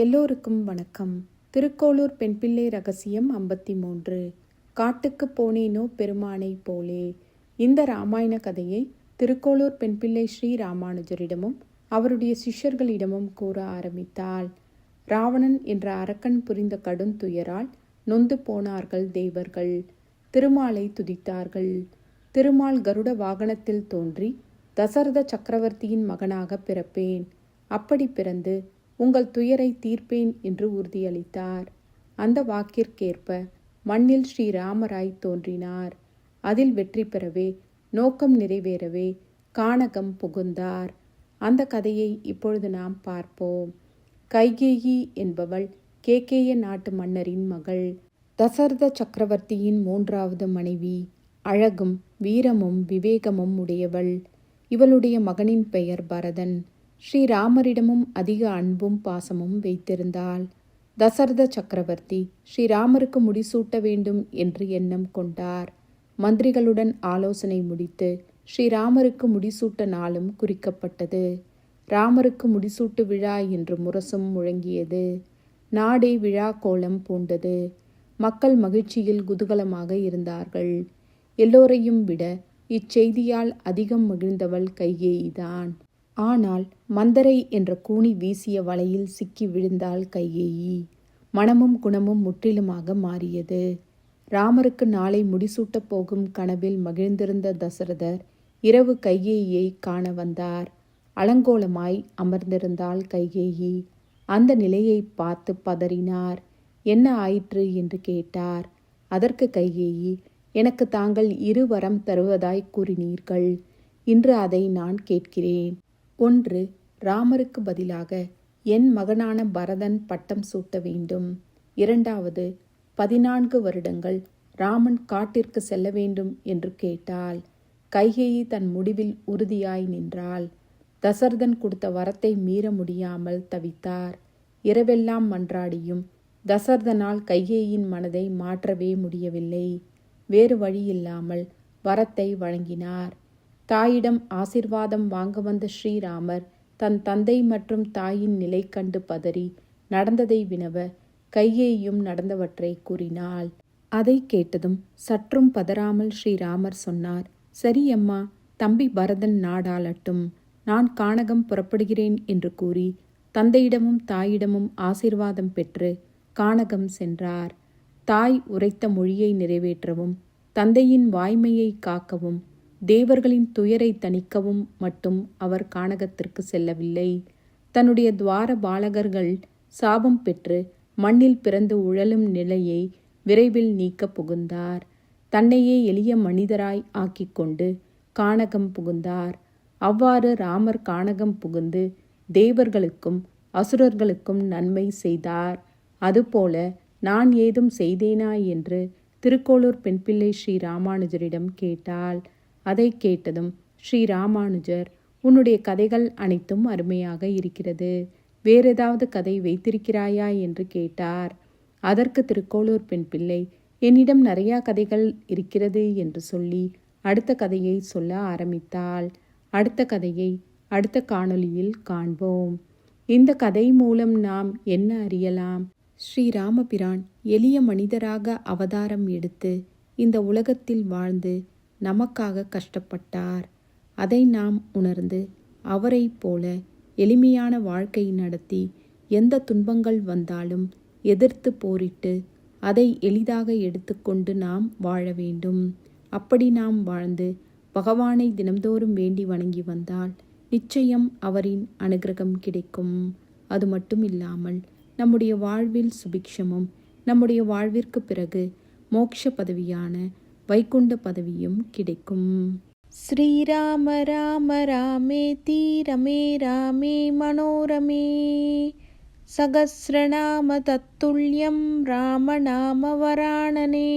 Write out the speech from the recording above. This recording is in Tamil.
எல்லோருக்கும் வணக்கம். திருக்கோளூர் பெண்பிள்ளை ரகசியம் ஐம்பத்தி மூன்று காட்டுக்கு போனேனோ பெருமானை போலே. இந்த ராமாயண கதையை திருக்கோளூர் பெண்பிள்ளை ஸ்ரீ ராமானுஜரிடமும் அவருடைய சிஷ்யர்களிடமும் கூற ஆரம்பித்தாள். ராவணன் என்ற அரக்கன் புரிந்த கடும் துயரால் நொந்து போனார்கள் தேவர்கள். திருமாலை துதித்தார்கள். திருமால் கருட வாகனத்தில் தோன்றி தசரத சக்கரவர்த்தியின் மகனாக பிறப்பேன். அப்படி பிறந்து உங்கள் துயரை தீர்ப்பேன் என்று உறுதியளித்தார். அந்த வாக்கிற்கேற்ப மண்ணில் ஸ்ரீராமராய் தோன்றினார். அதில் வெற்றி பெறவே நோக்கம் நிறைவேறவே கானகம் புகுந்தார். அந்த கதையை இப்பொழுது நாம் பார்ப்போம். கைகேயி என்பவள் கேகேய நாட்டு மன்னரின் மகள். தசரத சக்கரவர்த்தியின் மூன்றாவது மனைவி அழகும் வீரமும் விவேகமும் உடையவள். இவளுடைய மகனின் பெயர் பரதன். ஸ்ரீராமரிடமும் அதிக அன்பும் பாசமும் வைத்திருந்தாள். தசரத சக்கரவர்த்தி ஸ்ரீராமருக்கு முடிசூட்ட வேண்டும் என்று எண்ணம் கொண்டார். மந்திரிகளுடன் ஆலோசனை முடித்து ஸ்ரீராமருக்கு முடிசூட்ட நாளும் குறிக்கப்பட்டது. ராமருக்கு முடிசூட்டு விழா என்று முரசும் முழங்கியது. நாடே விழா கோலம் பூண்டது. மக்கள் மகிழ்ச்சியில் குதூகலமாக இருந்தார்கள். எல்லோரையும் விட இச்செய்தியால் அதிகம் மகிழ்ந்தவள் கைகேயிதான். ஆனால் மந்தரை என்ற கூனி வீசிய வலையில் சிக்கி விழுந்தாள் கையேயி. மனமும் குணமும் முற்றிலுமாக மாறியது. ராமருக்கு நாளை முடிசூட்டப் போகும் கனவில் மகிழ்ந்திருந்த தசரதர் இரவு கைகேயியை காண வந்தார். அலங்கோலமாய் அமர்ந்திருந்தாள் கைகேயி அந்த நிலையை பார்த்து பதறினார். என்ன ஆயிற்று? என்று கேட்டார். அதற்கு கைகேயி எனக்கு தாங்கள் இரு வரம் தருவதாய் கூறினீர்கள். இன்று அதை நான் கேட்கிறேன். ஒன்று ராமருக்கு பதிலாக என் மகனான பரதன் பட்டம் சூட்ட வேண்டும். இரண்டாவது பதினான்கு வருடங்கள் ராமன் காட்டிற்கு செல்ல வேண்டும் என்று கேட்டாள். கைகேயி தன் முடிவில் உறுதியாய் நின்றாள். தசரதன் கொடுத்த வரத்தை மீற முடியாமல் தவித்தார். இரவெல்லாம் மன்றாடியும் தசரதனால் கைகேயின் மனதை மாற்றவே முடியவில்லை. வேறு வழியில்லாமல் வரத்தை வழங்கினார். தாயிடம் ஆசிர்வாதம் வாங்க வந்த ஸ்ரீராமர் தன் தந்தை மற்றும் தாயின் நிலை கண்டு பதறி நடந்ததை வினவ கையேயும் நடந்தவற்றை கூறினாள். அதை கேட்டதும் சற்றும் பதறாமல் ஸ்ரீராமர் சொன்னார் சரி அம்மா தம்பி பரதன் நாடாளட்டும் நான் கானகம் புறப்படுகிறேன் என்று கூறி தந்தையிடமும் தாயிடமும் ஆசிர்வாதம் பெற்று கானகம் சென்றார். தாய் உரைத்த மொழியை நிறைவேற்றவும் தந்தையின் வாய்மையை காக்கவும் தேவர்களின் துயரை தணிக்கவும் மட்டும் அவர் கானகத்திற்கு செல்லவில்லை. தன்னுடைய துவார பாலகர்கள் சாபம் பெற்று மண்ணில் பிறந்து உழலும் நிலையை விரைவில் நீக்க புகுந்தார். தன்னையே எளிய மனிதராய் ஆக்கிக்கொண்டு கானகம் புகுந்தார். அவ்வாறு ராமர் கானகம் புகுந்து தேவர்களுக்கும் அசுரர்களுக்கும் நன்மை செய்தார். அதுபோல நான் ஏதும் செய்தேனா என்று திருக்கோளூர் பெண்பிள்ளை ஸ்ரீ ராமானுஜரிடம் கேட்டாள். அதை கேட்டதும் ஸ்ரீ ராமானுஜர் உன்னுடைய கதைகள் அனைத்தும் அருமையாக இருக்கிறது. வேறு ஏதாவது கதை வைத்திருக்கிறாயா? என்று கேட்டார். அதற்கு திருக்கோளூர் பெண் பிள்ளை என்னிடம் நிறையா கதைகள் இருக்கிறது என்று சொல்லி அடுத்த கதையை சொல்ல ஆரம்பித்தாள். அடுத்த கதையை அடுத்த காணொளியில் காண்போம். இந்த கதை மூலம் நாம் என்ன அறியலாம்? ஸ்ரீராமபிரான் எளிய மனிதராக அவதாரம் எடுத்து இந்த உலகத்தில் வாழ்ந்து நமக்காக கஷ்டப்பட்டார். அதை நாம் உணர்ந்து அவரை போல எளிமையான வாழ்க்கை நடத்தி எந்த துன்பங்கள் வந்தாலும் எதிர்த்து போரிட்டு அதை எளிதாக எடுத்துக்கொண்டு நாம் வாழ வேண்டும். அப்படி நாம் வாழ்ந்து பகவானை தினம்தோறும் வேண்டி வணங்கி வந்தால் நிச்சயம் அவரின் அனுகிரகம் கிடைக்கும். அது மட்டும் இல்லாமல் நம்முடைய வாழ்வில் சுபிக்ஷமும் நம்முடைய வாழ்விற்கு பிறகு மோட்ச பதவியான வைகுண்ட பதவியும் கிடைக்கும். ஸ்ரீராம ராம ராமே தீரமே ராமே மனோரமே. சகசிரநாம தத்துல்யம் ராமநாம வராணனே.